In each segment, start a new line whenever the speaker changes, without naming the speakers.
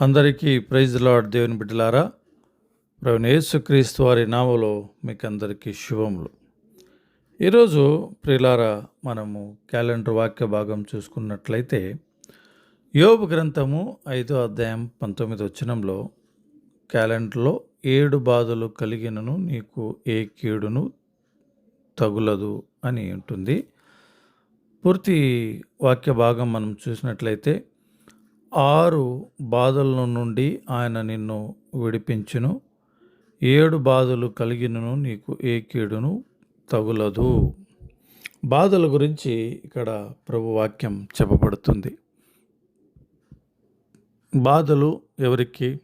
అందరికీ praise lord దేవుని బిడ్డలారా ప్రవీణ యేసుక్రీస్తు వారి నామలో మీకు అందరికీ శుభములు. ఈరోజు ప్రియులారా మనము క్యాలెండర్ వాక్య భాగం చూసుకున్నట్లయితే యోబు గ్రంథము ఐదో అధ్యాయం పంతొమ్మిది వచ్చినంలో క్యాలెండర్లో ఏడు బాధలు కలిగినను నీకు ఏ కీడును తగులదు అని ఉంటుంది. పూర్తి వాక్య భాగం మనం చూసినట్లయితే ఆరు బాధల నుండి ఆయన నిన్ను విడిపించును. ఏడు బాధలు కలిగినను నీకు ఏ కీడును తగులదు. బాధల గురించి ఇక్కడ ప్రభు వాక్యం చెప్పబడుతుంది. బాధలు ఎవరికి?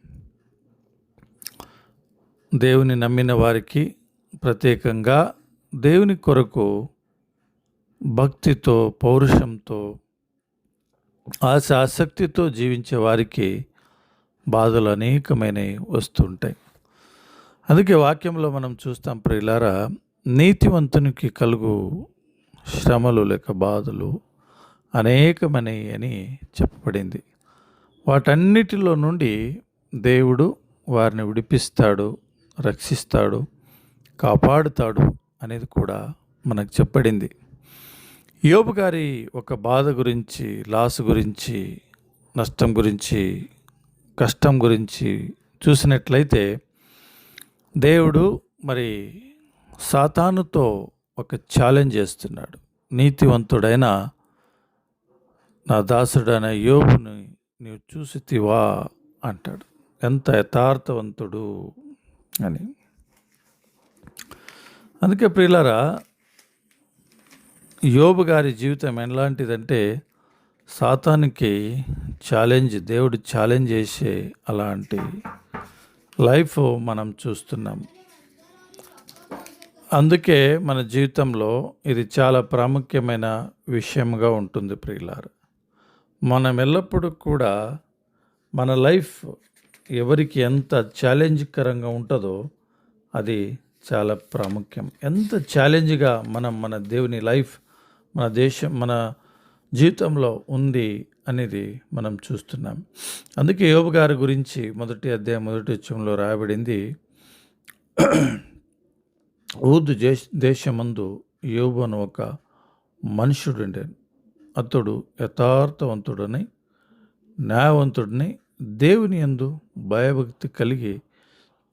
దేవుని నమ్మిన వారికి ప్రత్యేకంగా దేవుని కొరకు భక్తితో పౌరుషంతో ఆశ ఆసక్తితో జీవించే వారికి బాధలు అనేకమైనవి వస్తుంటాయి. అందుకే వాక్యంలో మనం చూస్తాం ప్రియులారా నీతివంతునికి కలుగు శ్రమలు లేక బాధలు అనేకమైనవి అని చెప్పబడింది. వాటన్నిటిలో నుండి దేవుడు వారిని విడిపిస్తాడు రక్షిస్తాడు కాపాడుతాడు అనేది కూడా మనకు చెప్పబడింది. యోబు గారి ఒక బాధ గురించి లాస్ గురించి నష్టం గురించి కష్టం గురించి చూసినట్లయితే దేవుడు మరి సాతానుతో ఒక ఛాలెంజ్ చేస్తున్నాడు. నీతివంతుడైన నా దాసుడైన యోబుని నీవు చూసితివా అంటాడు. ఎంత యథార్థవంతుడు అని. అందుకే ప్రియులారా యోబు గారి జీవితం ఎలాంటిదంటే సాతానికి ఛాలెంజ్ దేవుడు ఛాలెంజ్ చేసే అలాంటి లైఫ్ మనం చూస్తున్నాం. అందుకే మన జీవితంలో ఇది చాలా ప్రాముఖ్యమైన విషయంగా ఉంటుంది ప్రియులారు. మనం ఎల్లప్పుడూ కూడా మన లైఫ్ ఎవరికి ఎంత ఛాలెంజ్కరంగా ఉంటుందో అది చాలా ప్రాముఖ్యం. ఎంత ఛాలెంజ్గా మనం మన దేవుని లైఫ్ మన దేశం మన జీవితంలో ఉంది అనేది మనం చూస్తున్నాం. అందుకే యోబు గారి గురించి మొదటి అధ్యాయం మొదటి వచ్చంలో రాయబడింది ఊదు దేశ దేశమందు యోబు అని ఒక మనుషుడుండే అతడు యథార్థవంతుడని న్యాయవంతుడిని దేవుని యందు భయభక్తి కలిగి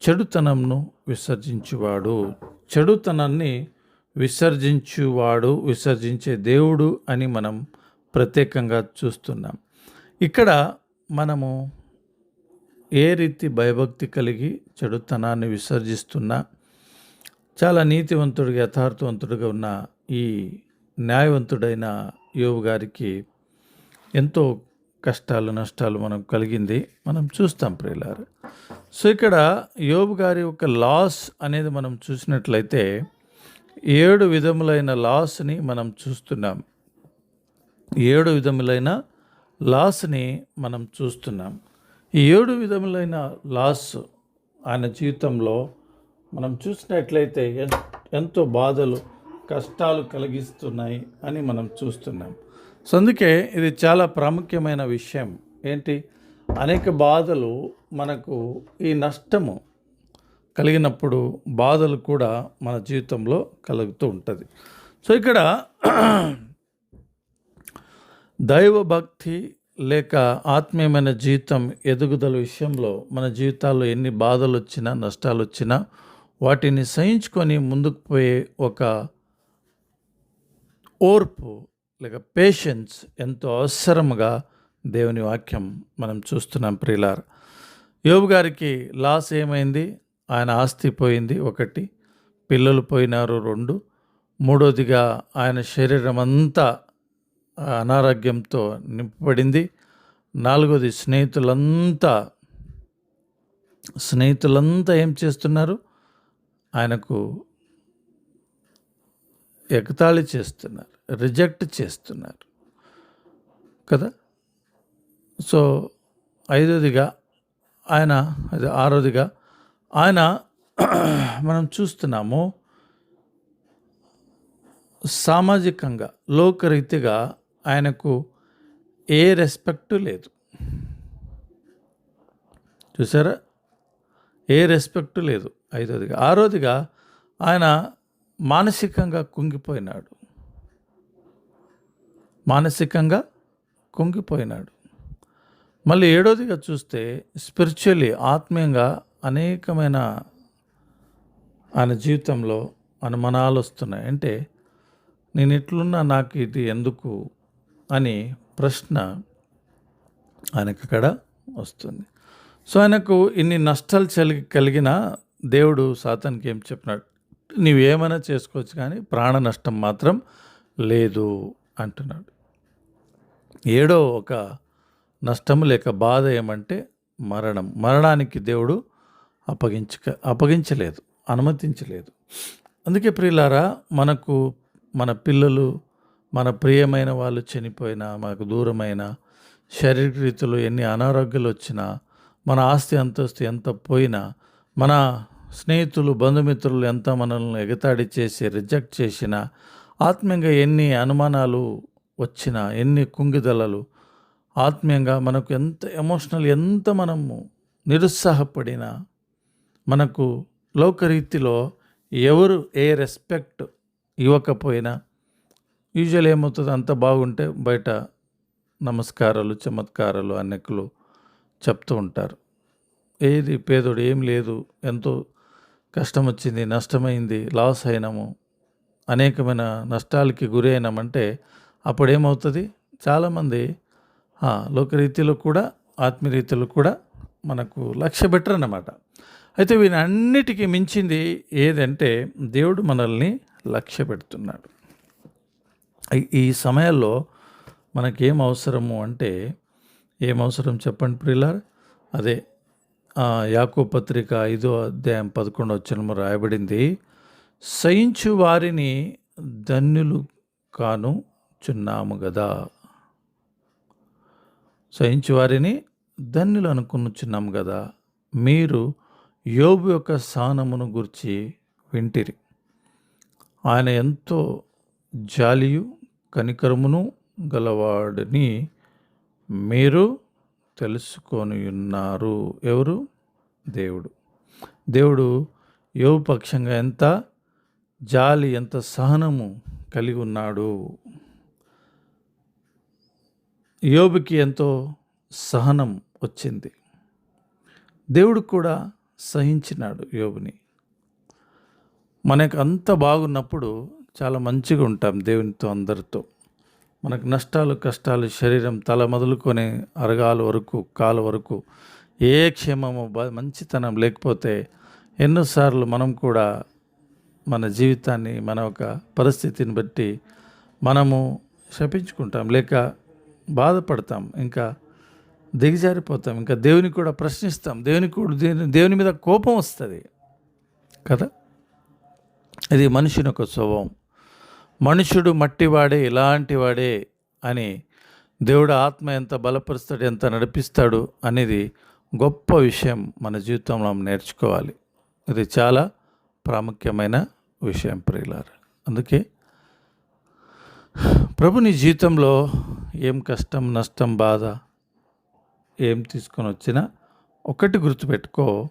చెడుతనంను విసర్జించేవాడు. చెడుతనాన్ని విసర్జించువాడు విసర్జించే దేవుడు అని మనం ప్రత్యేకంగా చూస్తున్నాం. ఇక్కడ మనము ఏ రీతి భయభక్తి కలిగి చెడుతనాన్ని విసర్జిస్తున్నా చాలా నీతివంతుడిగా యథార్థవంతుడిగా ఉన్న ఈ న్యాయవంతుడైన యోగు గారికి ఎంతో కష్టాలు నష్టాలు మనం కలిగింది. మనం చూస్తాం ప్రియులారు. సో ఇక్కడ యోబు గారి యొక్క లాస్ అనేది మనం చూసినట్లయితే ఏడు విధములైన లాస్ని మనం చూస్తున్నాం. ఏడు విధములైన లాస్ని మనం చూస్తున్నాం. ఈ ఏడు విధములైన లాస్ ఆయన జీవితంలో మనం చూసినట్లయితే ఎన్- ఎంతో బాధలు కష్టాలు కలిగిస్తున్నాయి అని మనం చూస్తున్నాం. సో అందుకే ఇది చాలా ప్రాముఖ్యమైన విషయం. ఏంటి? అనేక బాధలు మనకు ఈ నష్టము కలిగినప్పుడు బాధలు కూడా మన జీవితంలో కలుగుతూ ఉంటుంది. సో ఇక్కడ దైవభక్తి లేక ఆత్మీయమైన జీవితం ఎదుగుదల విషయంలో మన జీవితాల్లో ఎన్ని బాధలు వచ్చినా నష్టాలు వచ్చినా వాటిని సహించుకొని ముందుకు పోయే ఒక ఓర్పు లేక పేషెన్స్ ఎంతో అవసరముగా దేవుని వాక్యం మనం చూస్తున్నాం ప్రిలార్ యోబు గారికి లాస్ ఏమైంది? ఆయన ఆస్తి పోయింది ఒకటి పిల్లలు పోయినారు రెండు. మూడోదిగా ఆయన శరీరం అంతా అనారోగ్యంతో నింపబడింది. నాలుగోది స్నేహితులంతా స్నేహితులంతా ఏం చేస్తున్నారు? ఆయనకు ఎగతాళి చేస్తున్నారు రిజెక్ట్ చేస్తున్నారు కదా? సో ఐదోదిగా ఆయన అది ఆరోదిగా ఆయన మనం చూస్తున్నాము సామాజికంగా లోకరీతిగా ఆయనకు ఏ రెస్పెక్ట్ లేదు. చూసారా? ఏ రెస్పెక్ట్ లేదు ఐదోదిగా. ఆరోదిగా ఆయన మానసికంగా కుంగిపోయినాడు. మానసికంగా కుంగిపోయినాడు. మళ్ళీ ఏడోదిగా చూస్తే స్పిరిచువల్లీ ఆత్మీయంగా అనేకమైన ఆయన జీవితంలో అనుమానాలు వస్తున్నాయి. అంటే నేను ఇట్లున్నా నాకు ఇది ఎందుకు అని ప్రశ్న ఆయనకు అక్కడ వస్తుంది. సో ఆయనకు ఇన్ని నష్టాలు చలి కలిగిన దేవుడు సాతానికి ఏం చెప్పినాడు? నీవేమైనా చేసుకోవచ్చు కానీ ప్రాణ నష్టం మాత్రం లేదు అంటున్నాడు. ఏడో ఒక నష్టం లేక బాధ ఏమంటే మరణం. మరణానికి దేవుడు అప్పగించక అప్పగించలేదు అనుమతించలేదు. అందుకే ప్రియులారా మనకు మన పిల్లలు మన ప్రియమైన వాళ్ళు చనిపోయినా మనకు దూరమైన శారీరక రీతిలో ఎన్ని అనారోగ్యాలు వచ్చినా మన ఆస్తి అంతస్తు ఎంత పోయినా మన స్నేహితులు బంధుమిత్రులు ఎంత మనల్ని ఎగతాడి చేసి రిజెక్ట్ చేసినా ఆత్మీయంగా ఎన్ని అనుమానాలు వచ్చినా ఎన్ని కుంగిదలలు ఆత్మీయంగా మనకు ఎంత ఎమోషనల్ ఎంత మనము నిరుత్సాహపడినా మనకు లోకరీతిలో ఎవరు ఏ రెస్పెక్ట్ ఇవ్వకపోయినా యూజువల్ ఏమవుతుంది? అంత బాగుంటే బయట నమస్కారాలు చమత్కారాలు అనేకులు చెప్తూ ఉంటారు. ఏది పేదోడు ఏం లేదు ఎంతో కష్టం వచ్చింది నష్టమైంది లాస్ అయినాము అనేకమైన నష్టాలకి గురి అయినామంటే అప్పుడు ఏమవుతుంది చాలామంది లోకరీతిలో కూడా ఆత్మీయరీతిలో కూడా మనకు లక్ష్య బెటర్ అన్నమాట అయితే వీనన్నిటికీ మించింది ఏదంటే దేవుడు మనల్ని లక్ష్య పెడుతున్నాడు ఈ- సమయంలో సమయాల్లో మనకేం అవసరము అంటే ఏం అవసరం చెప్పండి ప్రిలార్ అదే యాకో పత్రిక ఐదో అధ్యాయం పదకొండు వచ్చినము రాయబడింది సహించు వారిని ధన్యులు కాను చున్నాము కదా సహించు వారిని ధన్యులు అనుకునుచున్నాం కదా మీరు యోబు యొక్క స్థానమును గురించి వింటిరి. ఆయన ఎంతో జాలియు కనికరమును గలవాడని మీరు తెలుసుకొని ఉన్నారు ఎవరు? దేవుడు. దేవుడు యోగు పక్షంగా ఎంత జాలి ఎంత సహనము కలిగి ఉన్నాడు. యోబుకి ఎంతో సహనం వచ్చింది. దేవుడు కూడా సహించినాడు యోబుని. మనకు అంత బాగున్నప్పుడు చాలా మంచిగా ఉంటాం దేవునితో అందరితో. మనకు నష్టాలు కష్టాలు శరీరం తల మొదలుకొని అరగాల వరకు కాలు వరకు ఏ క్షేమము మంచితనం లేకపోతే ఎన్నోసార్లు మనం కూడా మన జీవితాన్ని మన ఒక పరిస్థితిని బట్టి మనము శపించుకుంటాం లేక బాధపడతాం. ఇంకా దిగజారిపోతాం. ఇంకా దేవుని కూడా ప్రశ్నిస్తాం. దేవుని కూడా దేవుని దేవుని మీద కోపం వస్తుంది. కదా? ఇది మనుషుని ఒక స్వభావం. మనుషుడు మట్టివాడే ఇలాంటి వాడే అని దేవుడు ఆత్మ ఎంత బలపరుస్తాడు ఎంత నడిపిస్తాడు అనేది గొప్ప విషయం మన జీవితంలో నేర్చుకోవాలి. ఇది చాలా ప్రాముఖ్యమైన విషయం ప్రియులారు. అందుకే ప్రభు నీ జీవితంలో ఏం కష్టం నష్టం బాధ ఏం తీసుకొని వచ్చినా ఒకటి గుర్తుపెట్టుకో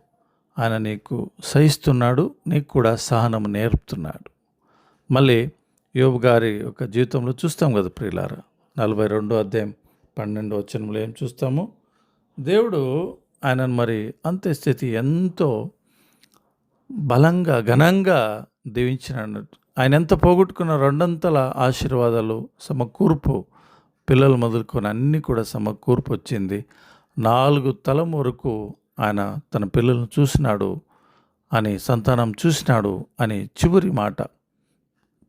ఆయన నీకు సహిస్తున్నాడు నీకు కూడా సహనం నేర్పుతున్నాడు. మళ్ళీ యోబు గారి యొక్క జీవితంలో చూస్తాం కదా ప్రియులారా నలభై రెండో అధ్యాయం పన్నెండో వచనంలో ఏం చూస్తాము? దేవుడు ఆయనను మరి అంత్యస్థితి ఎంతో బలంగా ఘనంగా దీవించినాడు. ఆయన ఎంత పోగొట్టుకున్న రెండంతల ఆశీర్వాదాలు సమకూర్పు పిల్లలు మొదలుకొని అన్నీ కూడా సమకూర్పు వచ్చింది. నాలుగు తలం వరకు ఆయన తన పిల్లలను చూసినాడు అని సంతానం చూసినాడు అని చివరి మాట.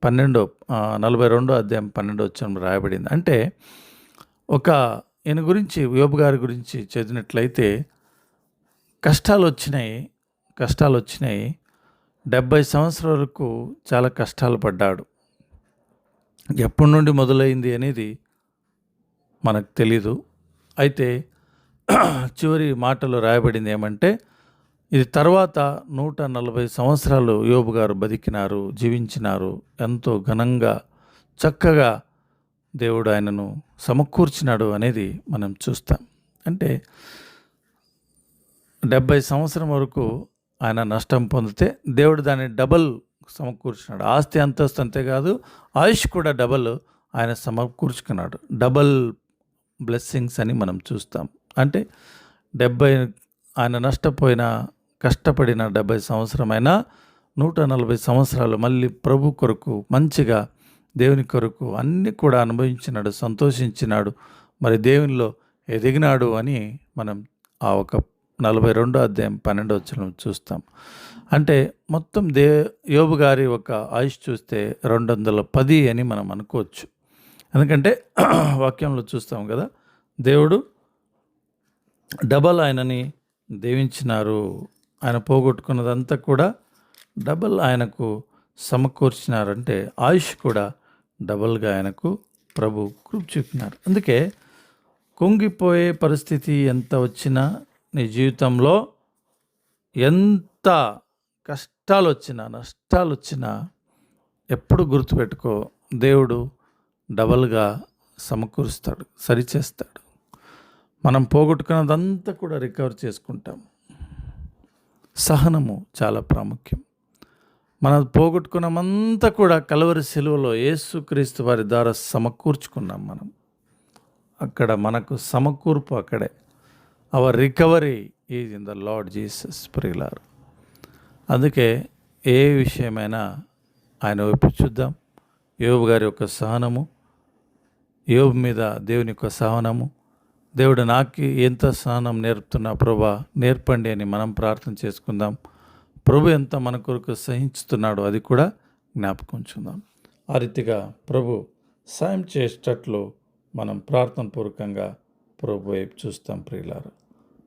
పన్నెండో నలభై రెండో అధ్యాయం పన్నెండో వచ్చిన రాయబడింది. అంటే ఒక ఈయన గురించి యోబు గారి గురించి చదివినట్లయితే కష్టాలు వచ్చినాయి కష్టాలు వచ్చినాయి. డెబ్భై సంవత్సరాల వరకు చాలా కష్టాలు పడ్డాడు. ఎప్పటి నుండి మొదలైంది అనేది మనకు తెలీదు. అయితే చివరి మాటలో రాయబడింది ఏమంటే ఇది తర్వాత నూట నలభై సంవత్సరాలు యోబు గారు బతికినారు జీవించినారు ఎంతో ఘనంగా చక్కగా దేవుడు ఆయనను సమకూర్చినాడు అనేది మనం చూస్తాం. అంటే డెబ్భై సంవత్సరం వరకు ఆయన నష్టం పొందితే దేవుడు దాన్ని డబల్ సమకూర్చున్నాడు ఆస్తి అంతస్తు అంతేకాదు ఆయుష్ కూడా డబల్ ఆయన సమకూర్చుకున్నాడు. డబల్ బ్లెస్సింగ్స్ అని మనం చూస్తాం. అంటే డెబ్బై ఆయన నష్టపోయిన కష్టపడిన డెబ్బై సంవత్సరమైన నూట నలభై సంవత్సరాలు మళ్ళీ ప్రభు కొరకు మంచిగా దేవుని కొరకు అన్నీ కూడా అనుభవించినాడు సంతోషించినాడు. మరి దేవునిలో ఎదిగినాడు అని మనం ఆ ఒక నలభై రెండో అధ్యాయం పన్నెండో వచ్చిన చూస్తాం. అంటే మొత్తం దే యోబు గారి ఒక ఆయుష్ చూస్తే రెండు వందల పది అని మనం అనుకోవచ్చు. ఎందుకంటే వాక్యంలో చూస్తాం కదా దేవుడు డబల్ ఆయనని దీవించినారు. ఆయన పోగొట్టుకున్నదంతా కూడా డబల్ ఆయనకు సమకూర్చినారంటే ఆయుష్ కూడా డబల్గా ఆయనకు ప్రభు కృప చూపినారు. అందుకే కుంగిపోయే పరిస్థితి ఎంత వచ్చినా నీ జీవితంలో ఎంత కష్టాలు వచ్చినా నష్టాలు వచ్చినా ఎప్పుడు గుర్తుపెట్టుకో దేవుడు డబల్గా సమకూరుస్తాడు సరిచేస్తాడు. మనం పోగొట్టుకున్నదంతా కూడా రికవర్ చేసుకుంటాం. సహనము చాలా ప్రాముఖ్యం. మనం పోగొట్టుకున్నమంతా కూడా కలవరి సెలువలో యేసుక్రీస్తు వారి ద్వారా సమకూర్చుకున్నాం మనం. అక్కడ మనకు సమకూర్పు అక్కడే. Our recovery is in the Lord Jesus ప్రిలార్ అందుకే ఏ విషయమైనా ఆయన వైపు చూద్దాం. యోబు గారి యొక్క సహనము యోబు మీద దేవుని యొక్క సహనము దేవుడు నాకు ఎంత స్నానం నేర్పుతున్నా ప్రభా నేర్పండి అని మనం ప్రార్థన చేసుకుందాం. ప్రభు ఎంత మన కొరకు సహించుతున్నాడో అది కూడా జ్ఞాపకం ఉంచుదాం ఆ రీతిగా ప్రభు సాయం చేసేటట్లు మనం ప్రార్థన పూర్వకంగా ప్రభు వైపు చూస్తాం ప్రియులారు.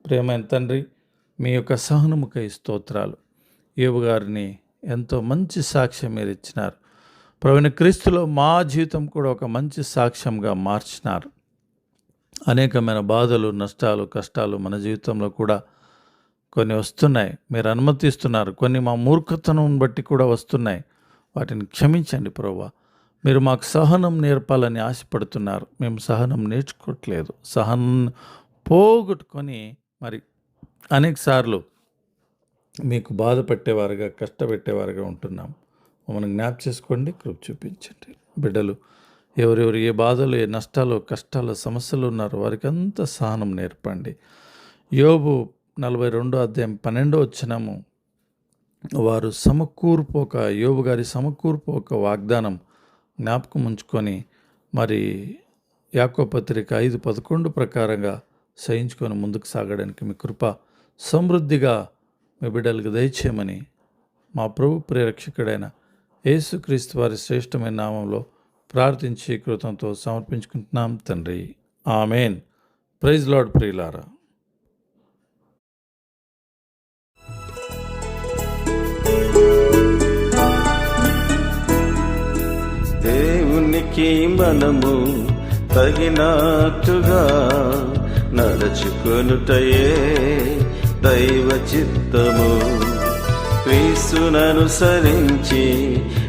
ప్రేమైన తండ్రి మీ యొక్క సహనముకై స్తోత్రాలు. యోబు గారిని ఎంతో మంచి సాక్ష్యం మీరు ఇచ్చినారు. ప్రవీణ క్రీస్తులో మా జీవితం కూడా ఒక మంచి సాక్ష్యంగా మార్చినారు. అనేకమైన బాధలు నష్టాలు కష్టాలు మన జీవితంలో కూడా కొన్ని వస్తున్నాయి. మీరు అనుమతిస్తున్నారు. కొన్ని మా మూర్ఖతనం బట్టి కూడా వస్తున్నాయి. వాటిని క్షమించండి ప్రభా మీరు మాకు సహనం నేర్పాలని ఆశపడుతున్నారు. మేము సహనం నేర్చుకోవట్లేదు. సహనం పోగొట్టుకొని మరి అనేక సార్లు మీకు బాధ పెట్టేవారుగా కష్టపెట్టేవారుగా ఉంటున్నాం. మమ్మల్ని జ్ఞాప్ చేసుకోండి. కృప్ చూపించండి. బిడ్డలు ఎవరెవరు ఏ బాధలు ఏ నష్టాలు కష్టాలు సమస్యలు ఉన్నారో వారికి అంత సహనం నేర్పండి. యోబు నలభై రెండో అధ్యాయం పన్నెండో వచ్చినము వారు సమకూర్పు ఒక యోబు గారి సమకూర్పు ఒక వాగ్దానం జ్ఞాపకం ఉంచుకొని మరి యాకో పత్రిక ఐదు పదకొండు ప్రకారంగా సహించుకొని ముందుకు సాగడానికి మీ కృప సమృద్ధిగా మీ బిడ్డలకు దయచేయమని మా ప్రభు ప్రేరక్షకుడైన యేసుక్రీస్తు వారి శ్రేష్టమైన నామంలో ప్రార్థించి కృతంతో సమర్పించుకుంటున్నాం తండ్రి. ఆమెన్. ప్రైజ్ లార్డ్ ప్రియులారా.
దేవునికి మనము తగినట్టుగా నడుచుకొనుటయే దైవ చిత్తము. క్రీస్తుననుసరించి